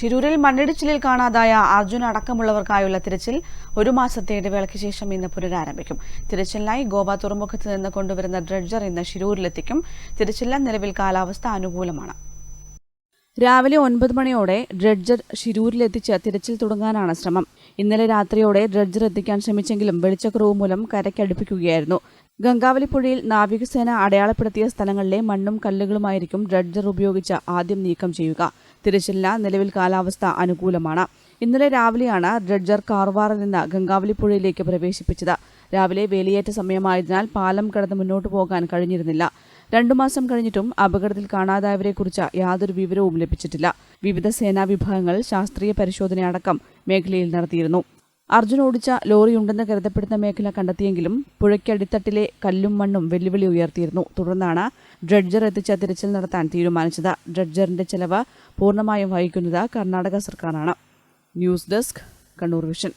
ശിരൂരിൽ മണ്ണിടിച്ചിലിൽ കാണാതായ അർജുൻ അടക്കമുള്ളവർക്കായുള്ള തിരച്ചിൽ ഒരു മാസത്തെ ഇടവേളയ്ക്ക് ശേഷം ഇന്ന് പുനരാരംഭിക്കും. തിരച്ചിലിനായി ഗോവ തുറമുഖത്ത് നിന്ന് കൊണ്ടുവരുന്ന ഡ്രഡ്ജർ ഇന്ന് ശിരൂരിലെത്തിക്കും. തിരച്ചിലിന് നിലവിൽ കാലാവസ്ഥ അനുകൂലമാണ്. രാവിലെ ഒൻപത് മണിയോടെ ഡ്രഡ്ജർ ഷിരൂരിലെത്തിച്ച് തിരച്ചിൽ തുടങ്ങാനാണ് ശ്രമം. ഇന്നലെ രാത്രിയോടെ ഡ്രഡ്ജർ എത്തിക്കാൻ ശ്രമിച്ചെങ്കിലും വെളിച്ചക്കുറവ് മൂലം കരയ്ക്കടുപ്പിക്കുകയായിരുന്നു ഗംഗാവലിപ്പുഴയിൽ നാവികസേന അടയാളപ്പെടുത്തിയ സ്ഥലങ്ങളിലെ മണ്ണും കല്ലുകളുമായിരിക്കും ഡ്രഡ്ജർ ഉപയോഗിച്ച് ആദ്യം നീക്കം ചെയ്യുക. തിരച്ചിലിന് നിലവിൽ കാലാവസ്ഥ അനുകൂലമാണ്. ഇന്നലെ രാവിലെയാണ് ഡ്രഡ്ജർ കാർവാറിൽ നിന്ന് ഗംഗാവലി പുഴയിലേക്ക് പ്രവേശിപ്പിച്ചത്. രാവിലെ വേലിയേറ്റ സമയമായതിനാൽ പാലം കടന്ന് മുന്നോട്ടു പോകാൻ കഴിഞ്ഞിരുന്നില്ല. രണ്ടു മാസം കഴിഞ്ഞിട്ടും അപകടത്തിൽ കാണാതായവരെക്കുറിച്ച് യാതൊരു വിവരവും ലഭിച്ചിട്ടില്ല. വിവിധ സേനാ വിഭാഗങ്ങൾ ശാസ്ത്രീയ പരിശോധനയടക്കം മേഖലയിൽ നടത്തിയിരുന്നു. അർജുൻ ഓടിച്ച ലോറിയുണ്ടെന്ന് കരുതപ്പെടുന്ന മേഖല കണ്ടെത്തിയെങ്കിലും പുഴയ്ക്കടിത്തട്ടിലെ കല്ലും മണ്ണും വെല്ലുവിളി ഉയർത്തിയിരുന്നു. തുടർന്നാണ് ഡ്രഡ്ജർ എത്തിച്ച തിരച്ചിൽ നടത്താൻ തീരുമാനിച്ചത്. ഡ്രഡ്ജറിന്റെ ചെലവ് പൂർണമായും വഹിക്കുന്നത് കർണാടക സർക്കാരാണ്. News desk Kannur Vision.